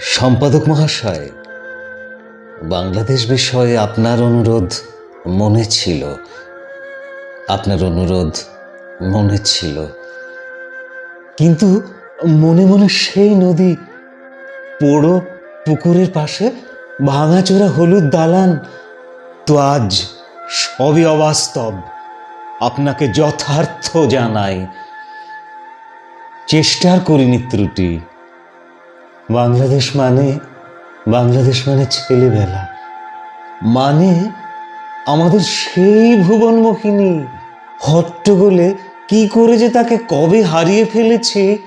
সম্পাদক মহাশয়, বাংলাদেশ বিষয়ে আপনার অনুরোধ মনে ছিল। আপনার অনুরোধ মনে ছিল। কিন্তু মনে মনে সেই নদী পোড়ো পুকুরের পাশে ভাঙাচোরা হলুদ দালান। তো আজ সবই অবাস্তব। আপনাকে যথার্থ জানাই, চেষ্টার করিনি ত্রুটি। বাংলাদেশ মানে বাংলাদেশ মানে ছেলেবেলা। মানে আমাদের সেই ভুবনমোহিনী। হট্টগোলে কি করে যে তাকে কবে হারিয়ে ফেলেছি?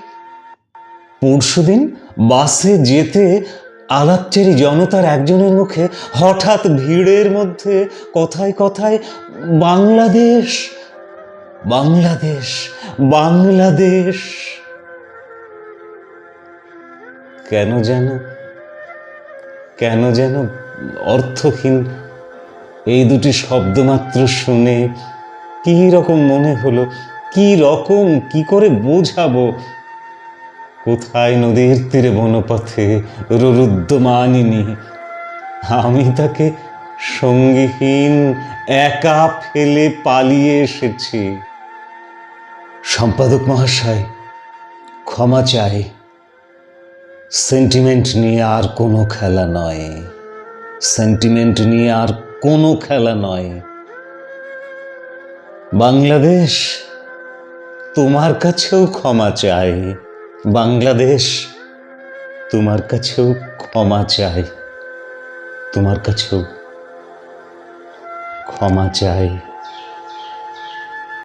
পরশুদিন বাসে যেতে আলাপচারী জনতার একজনের মুখে হঠাৎ ভিড়ের মধ্যে কথায় কথায়, বাংলাদেশ বাংলাদেশ বাংলাদেশ। কেন যেন কেন যেন অর্থহীন এই দুটি শব্দ মাত্র শুনে কি রকম মনে হলো, কি রকম, কি করে বোঝাবো? কোথায় নদীর তীরে বনপথে রুদ্ধমানিনী আমি তাকে সঙ্গীহীন, একা ফেলে পালিয়ে এসেছি। সম্পাদক মহাশয়, ক্ষমা চাই। সেন্টিমেন্ট নিয়ে আর কোনো খেলা নয়। সেন্টিমেন্ট নিয়ে আর কোনো খেলা নয়। বাংলাদেশ তোমার কাছেও ক্ষমা চাই। বাংলাদেশ তোমার কাছেও ক্ষমা চাই। তোমার কাছেও ক্ষমা চাই।